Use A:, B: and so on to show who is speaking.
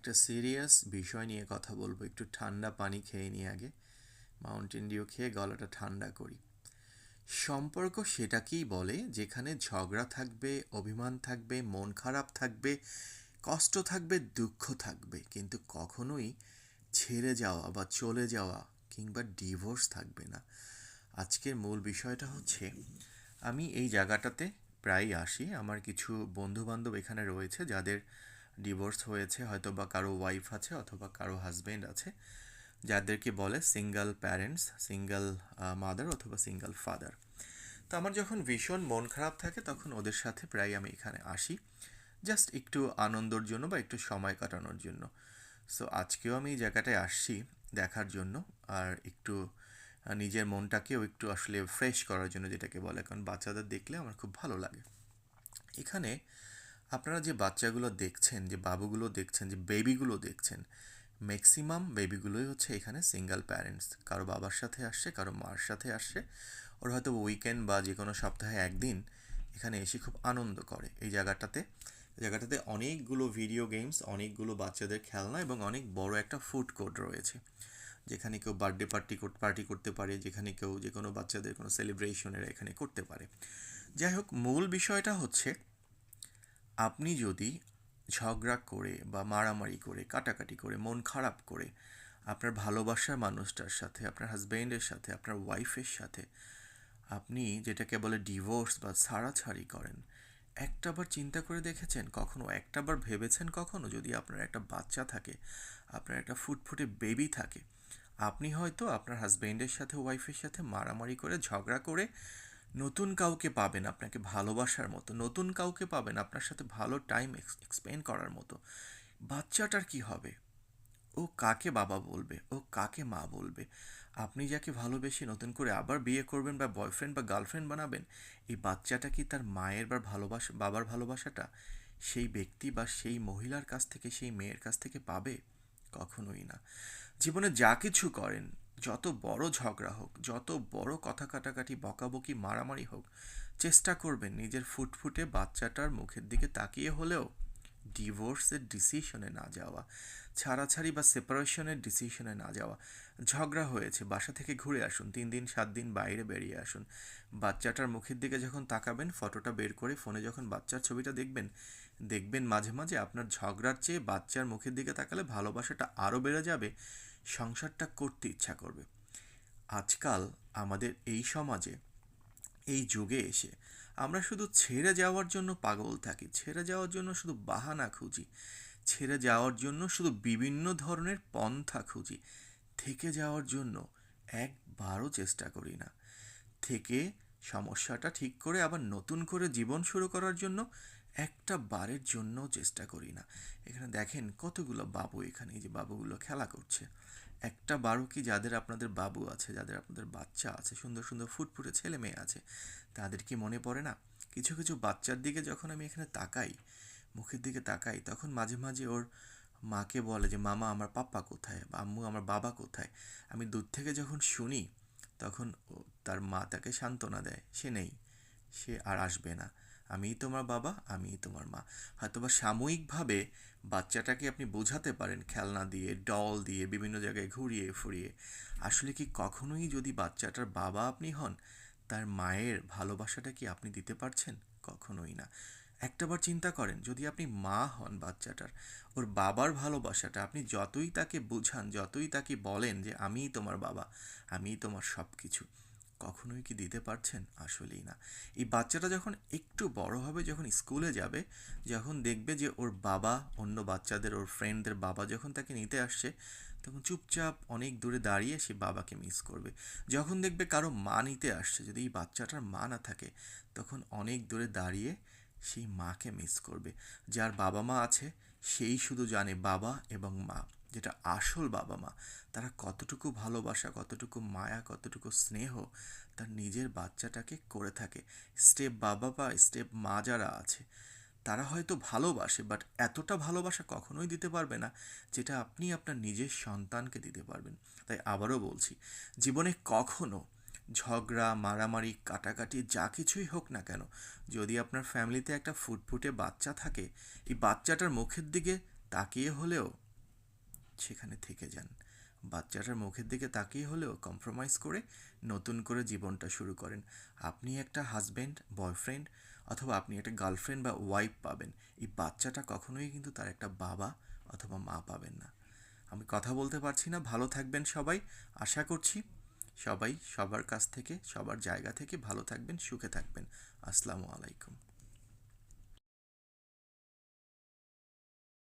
A: একটা সিরিয়াস বিষয় নিয়ে কথা বলব। একটু ঠান্ডা পানি খেয়ে নিই আগে। মাউন্টেন ডিউ খেয়ে গলাটা ঠান্ডা করি। সম্পর্ক সেটাকেই বলে যেখানে ঝগড়া থাকবে, অভিমান থাকবে, মন খারাপ থাকবে, কষ্ট থাকবে, দুঃখ থাকবে। কিন্তু কখনোই ছেড়ে যাওয়া বা চলে যাওয়া কিংবা ডিভোর্স থাকবে না। আজকের মূল বিষয়টা হচ্ছে, আমি এই জায়গাটাতে প্রায়ই আসি। আমার কিছু বন্ধুবান্ধব এখানে রয়েছে যাদের ডিভোর্স হয়েছে হয়তো বা কারও ওয়াইফ আছে অথবা কারও হাজব্যান্ড আছে, যাদেরকে বলে সিঙ্গেল প্যারেন্টস সিঙ্গেল মাদার অথবা সিঙ্গেল ফাদার তো আমার যখন ভীষণ মন খারাপ থাকে, তখন ওদের সাথে প্রায় আমি এখানে আসি জাস্ট একটু আনন্দর জন্য বা একটু সময় কাটানোর জন্য। সো আজকেও আমি এই জায়গাটায় আসছি দেখার জন্য, আর একটু নিজের মনটাকেও একটু আসলে ফ্রেশ করার জন্য যেটাকে বলে, কারণ বাচ্চাদের দেখলে আমার খুব ভালো লাগে। এখানে আপনারা যে বাচ্চাগুলো দেখছেন, যে বাবুগুলো দেখছেন, যে বেবিগুলো দেখছেন ম্যাক্সিমাম বেবিগুলোই হচ্ছে এখানে সিঙ্গেল প্যারেন্টস কারও বাবার সাথে আসছে, কারও মার সাথে আসছে। ওর হয়তো উইকেন্ড বা যে কোনো সপ্তাহে একদিন এখানে এসে খুব আনন্দ করে। এই জায়গাটাতে জায়গাটাতে অনেকগুলো ভিডিও গেমস অনেকগুলো বাচ্চাদের খেলনা এবং অনেক বড় একটা ফুড কোর্ট রয়েছে। যেখানে কেউ বার্থডে পার্টি পার্টি করতে পারে, যেখানে কেউ যে কোনো বাচ্চাদের কোনো সেলিব্রেশনের এখানে করতে পারে। যাই হোক, মূল বিষয়টা হচ্ছে আপনি যদি ঝগড়া করে বা মারামারি করে, কাটাকাটি করে, মন খারাপ করে আপনার ভালোবাসার মানুষটার সাথে, আপনার হাজব্যান্ডের সাথে, আপনার ওয়াইফের সাথে আপনি যেটাকে বলে ডিভোর্স বা ছাড়াছাড়ি করেন, একটাবার চিন্তা করে দেখেছেন? কখনো? একটাবার ভেবেছেন কখনো? যদি আপনার একটা বাচ্চা থাকে, আপনার একটা ফুটফুটে বেবি থাকে, আপনি হয়তো আপনার হাজব্যান্ডের সাথে ওয়াইফের সাথে মারামারি করে, ঝগড়া করে নতুন কাউকে পাবেন আপনাকে ভালোবাসার মতো, নতুন কাউকে পাবেন আপনার সাথে ভালো টাইম এক্সপেন্ড করার মতো। বাচ্চাটার কি হবে? ও কাকে বাবা বলবে? ও কাকে মা বলবে? আপনি যাকে ভালোবেসে নতুন করে আবার বিয়ে করবেন বা বয়ফ্রেন্ড বা গার্লফ্রেন্ড বানাবেন, এই বাচ্চাটা কি তার মায়ের বা ভালোবাসা, বাবার ভালোবাসাটা সেই ব্যক্তি বা সেই মহিলার কাছ থেকে, সেই মেয়ের কাছ থেকে পাবে? কখনোই না। জীবনে যা কিছু করেন যত বড় ঝগড়া হোক, যত বড় কথা কাটাকাটি, বকাবকি, মারামারি হোক, চেষ্টা করবেন নিজের ফুটফুটে বাচ্চাটার মুখের দিকে তাকিয়ে হলেও ডিভোর্সের ডিসিশনে না যাওয়া, ছাড়াছাড়ি বা সেপারেশনের ডিসিশনে না যাওয়া। ঝগড়া হয়েছে, বাসা থেকে ঘুরে আসুন, তিন দিন, সাত দিন বাইরে বেরিয়ে আসুন। বাচ্চাটার মুখের দিকে যখন তাকাবেন, ফটোটা বের করে ফোনে যখন বাচ্চার ছবিটা দেখবেন দেখবেন মাঝে মাঝে আপনার ঝগড়ার চেয়ে বাচ্চার মুখের দিকে তাকালে ভালোবাসাটা আরও বেড়ে যাবে। সংসারটা করতে ইচ্ছা করবে। আজকাল আমাদের এই সমাজে, এই যুগে এসে আমরা শুধু ছেড়ে যাওয়ার জন্য পাগল থাকি, ছেড়ে যাওয়ার জন্য শুধু বাহানা খুঁজি, ছেড়ে যাওয়ার জন্য শুধু বিভিন্ন ধরনের পন্থা খুঁজি, থেকে যাওয়ার জন্য একবারও চেষ্টা করি না। থেকে সমস্যাটা ঠিক করে আবার নতুন করে জীবন শুরু করার জন্য একটা বারের জন্য চেষ্টা করি না। এখানে দেখেন কতগুলো বাবু এখানে যে বাবুগুলো খেলা করছে। একটা বারও কি যাদের আপনাদের বাবু আছে, যাদের আপনাদের বাচ্চা আছে, সুন্দর সুন্দর ফুটফুটে ছেলে মেয়ে আছে, তাদের কি মনে পড়ে না? কিছু কিছু বাচ্চার দিকে যখন আমি এখানে তাকাই, মুখের দিকে তাকাই, তখন মাঝে মাঝে ওর মাকে বলে যে, মামা, আমার পাপ্পা কোথায়? বা আম্মু, আমার বাবা কোথায়? আমি দূর থেকে যখন শুনি, তখন তার মা তাকে সান্ত্বনা দেয়, সে নেই, সে আর আসবে না। আমিই তোমার বাবা, আমিই তোমার মা। হয়তোবা সাময়িকভাবে বাচ্চাটাকে আপনি বোঝাতে পারেন খেলনা দিয়ে ডল দিয়ে, বিভিন্ন জায়গায় ঘুরিয়ে ফুরিয়ে। আসলে কি কখনোই যদি বাচ্চাটার বাবা আপনি হন, তার মায়ের ভালোবাসাটা কি আপনি দিতে পারছেন? কখনোই না। একটাবার চিন্তা করেন, যদি আপনি মা হন বাচ্চাটার, ওর বাবার ভালোবাসাটা আপনি যতই তাকে বোঝান, যতই তাকে বলেন যে, আমিই তোমার বাবা, আমিই তোমার সব কিছু কখনোই কি দিতে পারছেন? আসলেই না। এই বাচ্চাটা যখন একটু বড় হবে, যখন স্কুলে যাবে, যখন দেখবে যে ওর বাবা, অন্য বাচ্চাদের, ওর ফ্রেন্ডদের বাবা যখন তাকে নিতে আসছে, তখন চুপচাপ অনেক দূরে দাঁড়িয়ে সে বাবাকে মিস করবে। যখন দেখবে কারও মা নিতে আসছে, যদি এই বাচ্চাটার মা না থাকে, তখন অনেক দূরে দাঁড়িয়ে সেই মাকে মিস করবে। যার বাবা মা আছে, সেই শুধু জানে বাবা এবং মা। যেটা আসল বাবা মা, তারা কতটুকু ভালোবাসা, কতটুকু মায়া, কতটুকু স্নেহ তার নিজের বাচ্চাটাকে করে থাকে। স্টেপ বাবা বা স্টেপ মা যারা আছে, তারা হয়তো ভালোবাসে, বাট এতটা ভালোবাসা কখনোই দিতে পারবে না যেটা আপনি আপনার নিজের সন্তানকে দিতে পারবেন। তাই আবারও বলছি, জীবনে কখনো ঝগড়া, মারামারি, কাটাকাটি যা কিছুই হোক না কেন, যদি আপনার ফ্যামিলিতে একটা ফুটফুটে বাচ্চা থাকে, এই বাচ্চাটার মুখের দিকে তাকিয়ে হলেও সেখানে থেকে যান। বাচ্চাটার মুখের দিকে তাকিয়ে হলেও কম্প্রোমাইজ করে নতুন করে জীবনটা শুরু করেন। আপনি একটা হাজব্যান্ড বয়ফ্রেন্ড অথবা আপনি একটা গার্লফ্রেন্ড বা ওয়াইফ পাবেন। এই বাচ্চাটা কখনোই কিন্তু তার একটা বাবা অথবা মা পাবেন না। আমি কথা বলতে পারছি না, ভালো থাকবেন সবাই। আশা করছি সবাই সবার কাছ থেকে, সবার জায়গা থেকে ভালো থাকবেন, সুখে থাকবেন। আসসালামু আলাইকুম।